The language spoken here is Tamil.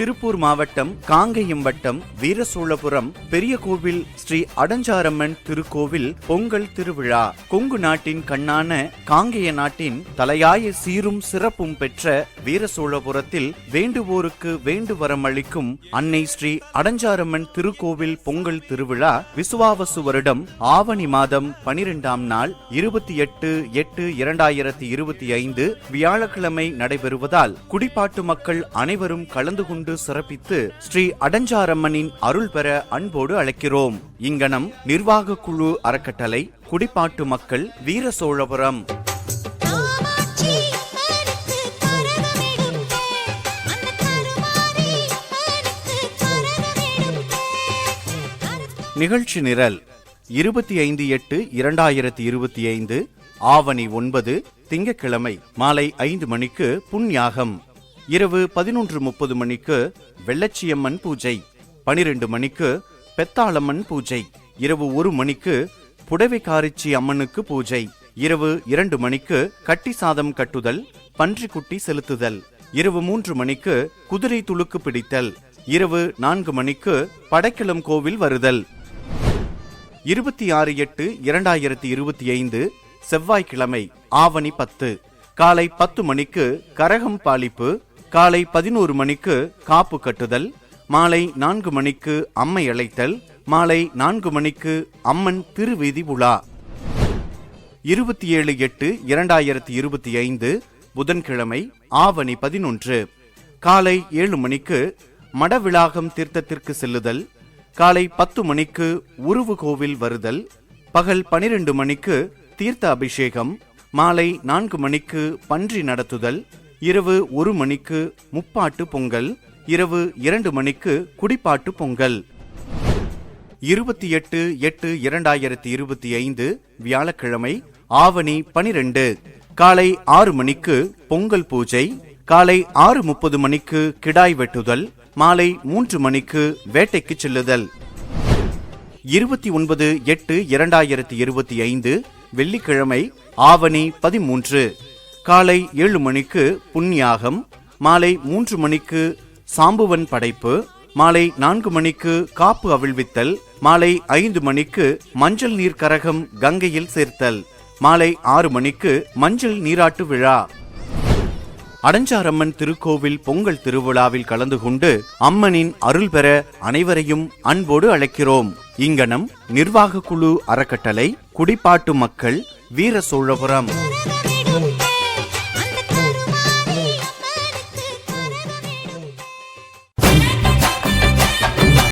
திருப்பூர் மாவட்டம் காங்கயம் வட்டம் வீரசோழபுரம் பெரிய கோவில் ஸ்ரீ அடஞ்சாரம்மன் திருக்கோவில் பொங்கல் திருவிழா. கொங்கு நாட்டின் கண்ணான காங்கேய நாட்டின் தலையாய சீரும் சிறப்பும் பெற்ற வீரசோழபுரத்தில் வேண்டுவோருக்கு வேண்டுவரம் அளிக்கும் அன்னை ஸ்ரீ அடஞ்சாரம்மன் திருக்கோவில் பொங்கல் திருவிழா விசுவாவசு வருடம் ஆவணி மாதம் பனிரெண்டாம் நாள் இருபத்தி எட்டு எட்டு இரண்டாயிரத்தி இருபத்தி ஐந்து வியாழக்கிழமை நடைபெறுவதால் குடிப்பாட்டு மக்கள் அனைவரும் கலந்து கொண்டு சிறப்பித்து ஸ்ரீ அடஞ்சாரம்மனின் அருள் பெற அன்போடு அழைக்கிறோம். இங்கனம் நிர்வாக குழு அறக்கட்டளை குடிப்பாட்டு மக்கள் வீர சோழபுரம். நிகழ்ச்சி நிரல் இருபத்தி ஐந்து எட்டு இரண்டாயிரத்தி இருபத்தி ஐந்து ஆவணி ஒன்பது திங்கட்கிழமை மாலை ஐந்து மணிக்கு புண்யாகம் இரவு பதினொன்று முப்பது மணிக்கு வெள்ளச்சியம்மன் பூஜை பனிரெண்டு மணிக்கு பெத்தாளம்மன் பூஜை இரவு ஒரு மணிக்கு புடவைக்காரிச்சி அம்மனுக்கு பூஜை இரவு இரண்டு மணிக்கு கட்டி சாதம் கட்டுதல் பன்றிக்குட்டி செலுத்துதல் இரவு மூன்று மணிக்கு குதிரை துளுக்கு பிடித்தல் இரவு நான்கு மணிக்கு படைக்கிளம் கோவில் வருதல். இருபத்தி ஆறு எட்டு இரண்டாயிரத்தி இருபத்தி ஐந்து செவ்வாய்க்கிழமை ஆவணி பத்து. காலை பத்து மணிக்கு கரகம் பாலிப்பு காலை பதினோரு மணிக்கு காப்பு கட்டுதல் மாலை நான்கு மணிக்கு அம்மை அழைத்தல் மாலை நான்கு மணிக்கு அம்மன் திருவீதி உலா. இருபத்தி ஏழு எட்டு இரண்டாயிரத்தி இருபத்தி ஐந்து புதன்கிழமை ஆவணி பதினொன்று. காலை ஏழு மணிக்கு மடவிளாகம் தீர்த்தத்திற்கு செல்லுதல் காலை பத்து மணிக்கு உருவு கோவில் வருதல் பகல் பனிரெண்டு மணிக்கு தீர்த்த அபிஷேகம் மாலை நான்கு மணிக்கு பன்றி நடத்துதல் இரவு ஒரு மணிக்கு முப்பாட்டு பொங்கல் இரவு இரண்டு மணிக்கு குடிப்பாட்டு பொங்கல். இருபத்தி எட்டு எட்டு இரண்டாயிரத்தி இருபத்தி ஐந்து வியாழக்கிழமை ஆவணி பனிரெண்டு. காலை ஆறு மணிக்கு பொங்கல் பூஜை காலை ஆறு முப்பது மணிக்கு கிடாய் வெட்டுதல் மாலை மூன்று மணிக்கு வேட்டைக்கு செல்லுதல். இருபத்தி ஒன்பது எட்டு இரண்டாயிரத்தி இருபத்தி ஐந்து வெள்ளிக்கிழமை ஆவணி பதிமூன்று. காலை ஏழு மணிக்கு புண்ணியாகம் மாலை மூன்று மணிக்கு சாம்புவன் படைப்பு மாலை நான்கு மணிக்கு காப்பு அவிழ்வித்தல் மாலை ஐந்து மணிக்கு மஞ்சள் நீர் கரகம் கங்கையில் சேர்த்தல் மாலை ஆறு மணிக்கு மஞ்சள் நீராட்டு விழா. அடஞ்சாரம்மன் திருக்கோவில் பொங்கல் திருவிழாவில் கலந்து கொண்டு அம்மனின் அருள் பெற அனைவரையும் அன்போடு அழைக்கிறோம். இங்கனம் நிர்வாக குழு அறக்கட்டளை குடிப்பாட்டு மக்கள் வீர சோழபுரம்.